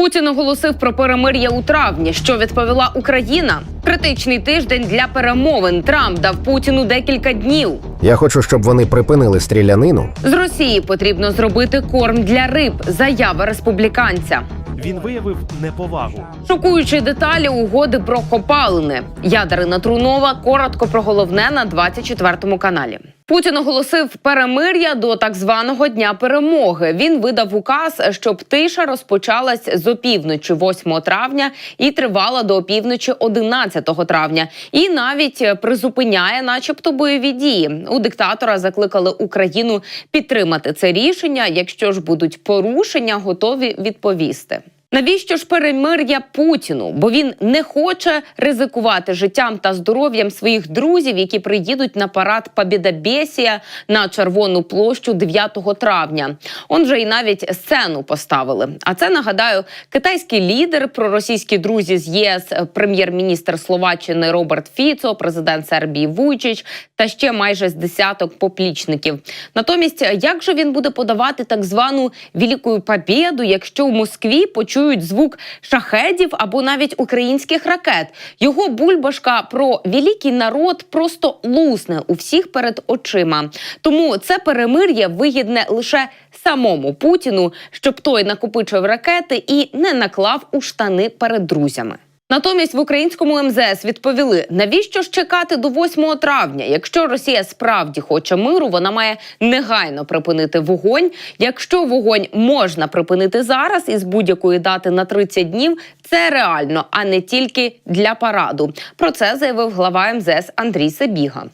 Путін оголосив про перемир'я у травні. Що відповіла Україна? Критичний тиждень для перемовин. Трамп дав Путіну декілька днів. Я хочу, щоб вони припинили стрілянину. З Росії потрібно зробити корм для риб. Заява республіканця. Він виявив неповагу. Шокуючі деталі угоди про копалини. Ядарина Трунова коротко про головне на 24 каналі. Путін оголосив перемир'я до так званого дня перемоги. Він видав указ, щоб тиша розпочалась з опівночі 8 травня і тривала до опівночі 11 травня. І навіть призупиняє, начебто, бойові дії. У диктатора закликали Україну підтримати це рішення. Якщо ж будуть порушення, готові відповісти. Навіщо ж перемир'я Путіну? Бо він не хоче ризикувати життям та здоров'ям своїх друзів, які приїдуть на парад Побєдобєсія на Червону площу 9 травня. Он же і навіть сцену поставили. А це нагадаю, китайський лідер, проросійські друзі з ЄС, прем'єр-міністр Словаччини Роберт Фіцо, президент Сербії Вуйчич та ще майже з десяток поплічників. Натомість, як же він буде подавати так звану Велику Побєду, якщо в Москві почують звук шахедів або навіть українських ракет? Його бульбашка про великий народ просто лусне у всіх перед очима. Тому це перемир'я вигідне лише самому Путіну, щоб той накопичив ракети і не наклав у штани перед друзями. Натомість в українському МЗС відповіли: навіщо ж чекати до 8 травня? Якщо Росія справді хоче миру, вона має негайно припинити вогонь. Якщо вогонь можна припинити зараз із будь-якої дати на 30 днів, це реально, а не тільки для параду. Про це заявив глава МЗС Андрій Сабіга.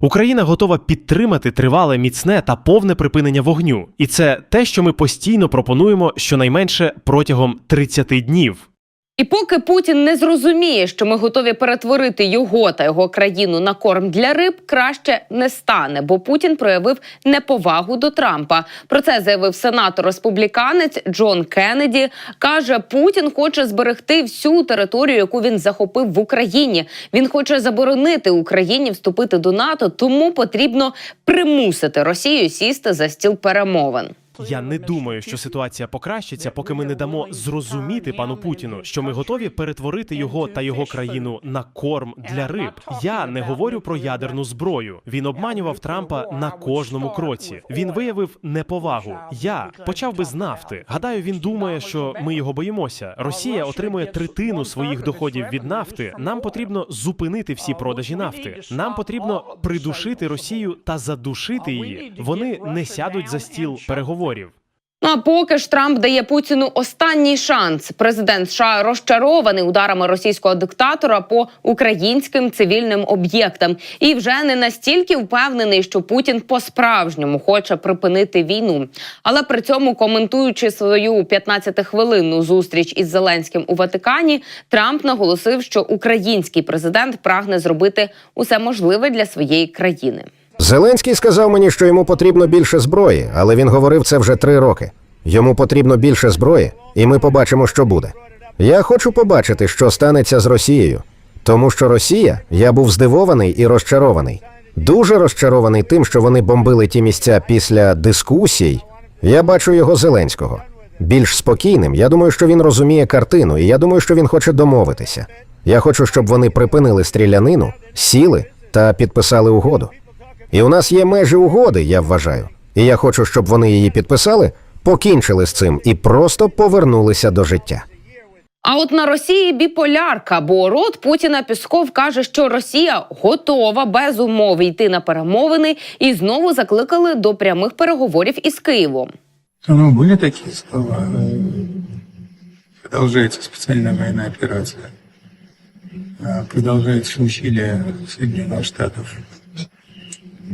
Україна готова підтримати тривале, міцне та повне припинення вогню, і це те, що ми постійно пропонуємо щонайменше протягом 30 днів. І поки Путін не зрозуміє, що ми готові перетворити його та його країну на корм для риб, краще не стане, бо Путін проявив неповагу до Трампа. Про це заявив сенатор республіканець Джон Кеннеді. каже, Путін хоче зберегти всю територію, яку він захопив в Україні. Він хоче заборонити Україні вступити до НАТО, тому потрібно примусити Росію сісти за стіл перемовин. Я не думаю, що ситуація покращиться, поки ми не дамо зрозуміти пану Путіну, що ми готові перетворити його та його країну на корм для риб. Я не говорю про ядерну зброю. Він обманював Трампа на кожному кроці. Він виявив неповагу. Я почав би з нафти. Гадаю, він думає, що ми його боїмося. Росія отримує третину своїх доходів від нафти. Нам потрібно зупинити всі продажі нафти. Нам потрібно придушити Росію та задушити її. Вони не сядуть за стіл переговорів. Ну а поки ж Трамп дає Путіну останній шанс. Президент США розчарований ударами російського диктатора по українським цивільним об'єктам і вже не настільки впевнений, що Путін по-справжньому хоче припинити війну. Але при цьому, коментуючи свою 15-хвилинну зустріч із Зеленським у Ватикані, Трамп наголосив, що український президент прагне зробити усе можливе для своєї країни. Зеленський сказав мені, що йому потрібно більше зброї, але він говорив це вже три роки. Йому потрібно більше зброї, і ми побачимо, що буде. Я хочу побачити, що станеться з Росією, тому що Росія, я був здивований і розчарований. Дуже розчарований тим, що вони бомбили ті місця після дискусій. Я бачу його Зеленського. Більш спокійним. Я думаю, що він розуміє картину, і я думаю, що він хоче домовитися. Я хочу, щоб вони припинили стрілянину, сіли та підписали угоду. І у нас є межі угоди, я вважаю. І я хочу, щоб вони її підписали, покінчили з цим і просто повернулися до життя. А от на Росії біполярка, бо рот Путіна Пісков каже, що Росія готова без умов йти на перемовини і знову закликали до прямих переговорів із Києвом. Ну, были такие слова. Э, Продолжается специальная военная операция. А, Продолжаются усилия Соединенных Штатов.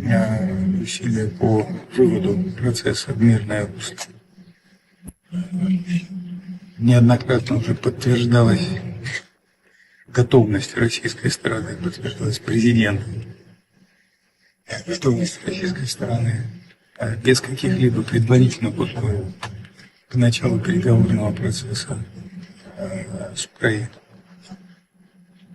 Э, Усилия по выводу процесса в мирное русло. Неоднократно уже подтверждалась готовность российской стороны, подтверждалась президентом. Готовность российской стороны э, без каких-либо предварительных условий к началу переговорного процесса э, с Украиной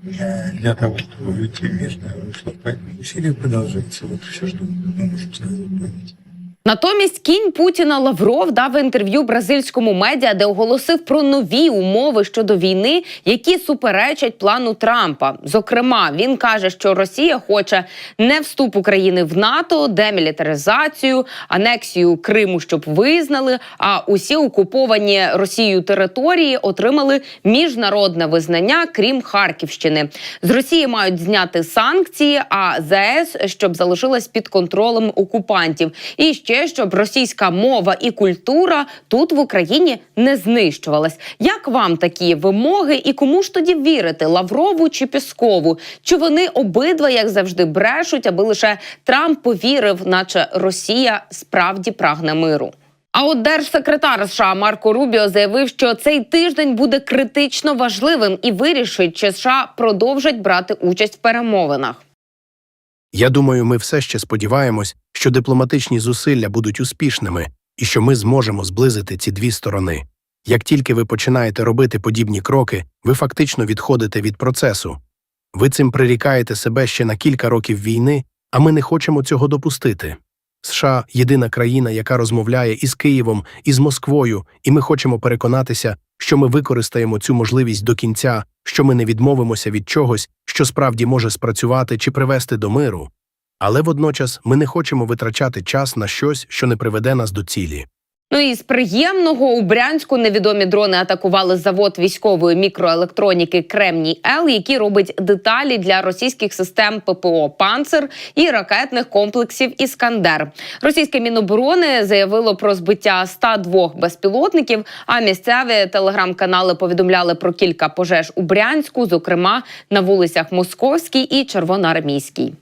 для того, чтобы выйти в мирное русло. Поэтому усилия продолжаются. Вот все, что мы можем сказать по этим. Натомість кінь Путіна Лавров дав інтерв'ю бразильському медіа, де оголосив про нові умови щодо війни, які суперечать плану Трампа. Зокрема, він каже, що Росія хоче не вступ України в НАТО, демілітаризацію, анексію Криму, щоб визнали. А усі окуповані Росією території отримали міжнародне визнання, крім Харківщини. З Росії мають зняти санкції, а ЗАЕС щоб залишилась під контролем окупантів. І ще щоб російська мова і культура тут в Україні не знищувалась. Як вам такі вимоги, і кому ж тоді вірити Лаврову чи Піскову? Чи вони обидва, як завжди, брешуть, аби лише Трамп повірив, наче Росія справді прагне миру? А от держсекретар США Марко Рубіо заявив, що цей тиждень буде критично важливим і вирішить, чи США продовжать брати участь в перемовинах. Я думаю, ми все ще сподіваємось, що дипломатичні зусилля будуть успішними і що ми зможемо зблизити ці дві сторони. Як тільки ви починаєте робити подібні кроки, ви фактично відходите від процесу. Ви цим прирікаєте себе ще на кілька років війни, а ми не хочемо цього допустити. США єдина країна, яка розмовляє із Києвом, і з Москвою, і ми хочемо переконатися, що ми використаємо цю можливість до кінця, що ми не відмовимося від чогось, що справді може спрацювати чи привести до миру. Але водночас ми не хочемо витрачати час на щось, що не приведе нас до цілі. Ну і з приємного у Брянську невідомі дрони атакували завод військової мікроелектроніки Кремній Л, який робить деталі для російських систем ППО Панцер і ракетних комплексів Іскандер. Російське міноборони заявило про збиття 102 безпілотників. А місцеві телеграм-канали повідомляли про кілька пожеж у Брянську, зокрема на вулицях Московській і Червоноармійській.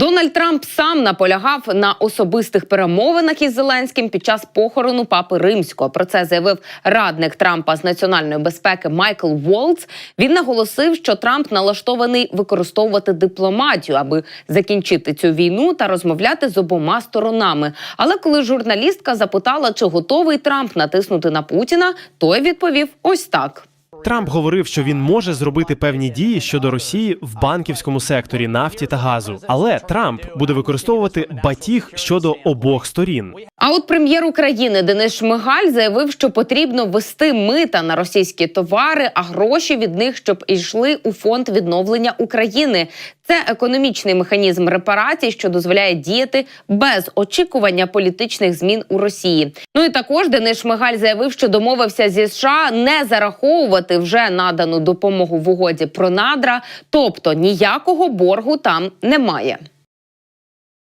Дональд Трамп сам наполягав на особистих перемовинах із Зеленським під час похорону папи римського. Про це заявив радник Трампа з національної безпеки Майкл Волц. Він наголосив, що Трамп налаштований використовувати дипломатію, аби закінчити цю війну та розмовляти з обома сторонами. Але коли журналістка запитала, чи готовий Трамп натиснути на Путіна, той відповів ось так. Трамп говорив, що він може зробити певні дії щодо Росії в банківському секторі нафті та газу, але Трамп буде використовувати батіг щодо обох сторін. А от прем'єр України Денис Шмигаль заявив, що потрібно ввести мита на російські товари, а гроші від них щоб йшли у фонд відновлення України. Це економічний механізм репарацій, що дозволяє діяти без очікування політичних змін у Росії. Ну і також Денис Шмигаль заявив, що домовився зі США не зараховувати вже надану допомогу в угоді про надра, тобто ніякого боргу там немає.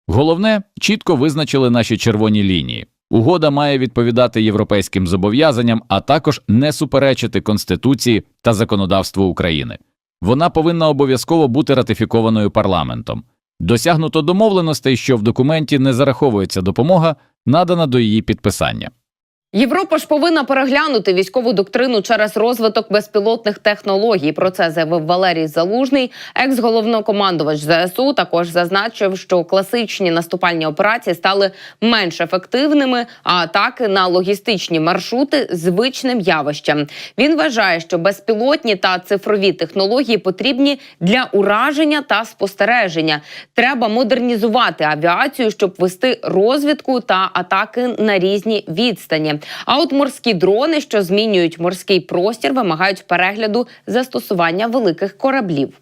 Головне, чітко визначили наші червоні лінії. Угода має відповідати європейським зобов'язанням, а також не суперечити Конституції та законодавству України. Вона повинна обов'язково бути ратифікованою парламентом. Досягнуто домовленостей, що в документі не зараховується допомога, надана до її підписання. Європа ж повинна переглянути військову доктрину через розвиток безпілотних технологій. Про це заявив Валерій Залужний, екс-головнокомандувач ЗСУ. Також зазначив, що класичні наступальні операції стали менш ефективними, а атаки на логістичні маршрути звичним явищем. Він вважає, що безпілотні та цифрові технології потрібні для ураження та спостереження. Треба модернізувати авіацію, щоб вести розвідку та атаки на різні відстані. А от морські дрони, що змінюють морський простір, вимагають перегляду застосування великих кораблів.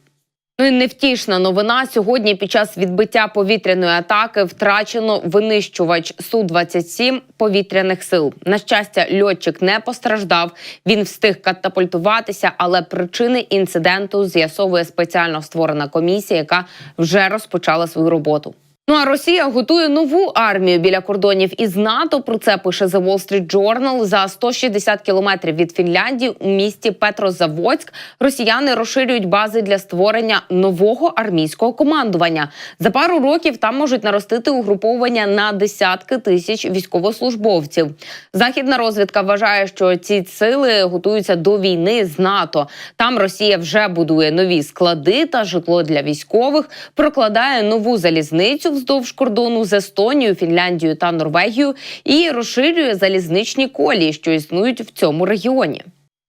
Ну і невтішна новина. Сьогодні під час відбиття повітряної атаки втрачено винищувач Су-27 повітряних сил. На щастя, льотчик не постраждав. Він встиг катапультуватися, але причини інциденту з'ясовує спеціально створена комісія, яка вже розпочала свою роботу. Ну а Росія готує нову армію біля кордонів із НАТО. Про це пише The Wall Street Journal. За 160 кілометрів від Фінляндії у місті Петрозаводськ росіяни розширюють бази для створення нового армійського командування. За пару років там можуть наростити угруповання на десятки тисяч військовослужбовців. Західна розвідка вважає, що ці сили готуються до війни з НАТО. Там Росія вже будує нові склади та житло для військових, прокладає нову залізницю вздовж кордону з Естонією, Фінляндією та Норвегією і розширює залізничні колії, що існують в цьому регіоні.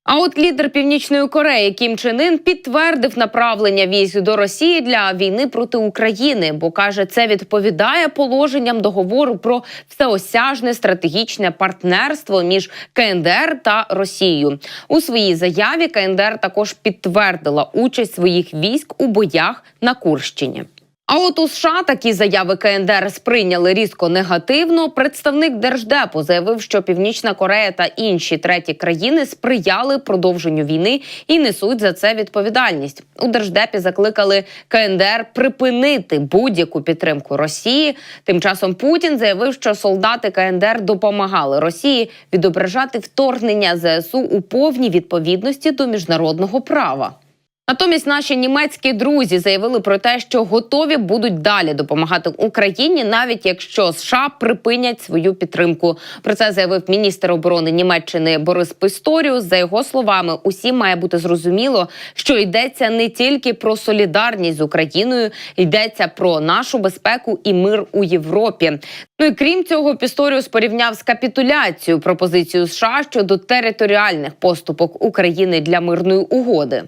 А от лідер Північної Кореї Кім Чен Ін підтвердив направлення військ до Росії для війни проти України, бо каже, це відповідає положенням договору про всеосяжне стратегічне партнерство між КНДР та Росією. У своїй заяві КНДР також підтвердила участь своїх військ у боях на Курщині. А от у США такі заяви КНДР сприйняли різко негативно. Представник держдепу заявив, що Північна Корея та інші треті країни сприяли продовженню війни і несуть за це відповідальність. У держдепі закликали КНДР припинити будь-яку підтримку Росії. Тим часом Путін заявив, що солдати КНДР допомагали Росії відображати вторгнення ЗСУ у повній відповідності до міжнародного права. Натомість наші німецькі друзі заявили про те, що готові будуть далі допомагати Україні, навіть якщо США припинять свою підтримку. Про це заявив міністр оборони Німеччини Борис Писторіус. За його словами, усім має бути зрозуміло, що йдеться не тільки про солідарність з Україною, йдеться про нашу безпеку і мир у Європі. Ну і крім цього, Пісторіус порівняв з капітуляцією пропозицію США щодо територіальних поступок України для мирної угоди.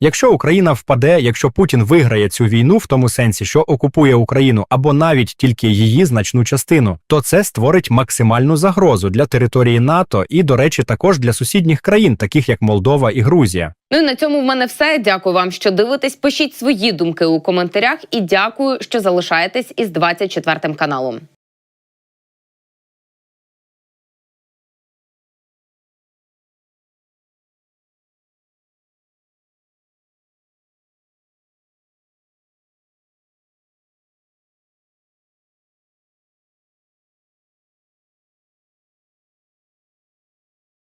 Якщо Україна впаде, якщо Путін виграє цю війну в тому сенсі, що окупує Україну або навіть тільки її значну частину, то це створить максимальну загрозу для території НАТО і, до речі, також для сусідніх країн, таких як Молдова і Грузія. Ну і на цьому в мене все. Дякую вам, що дивитесь. Пишіть свої думки у коментарях і дякую, що залишаєтесь із 24 каналом.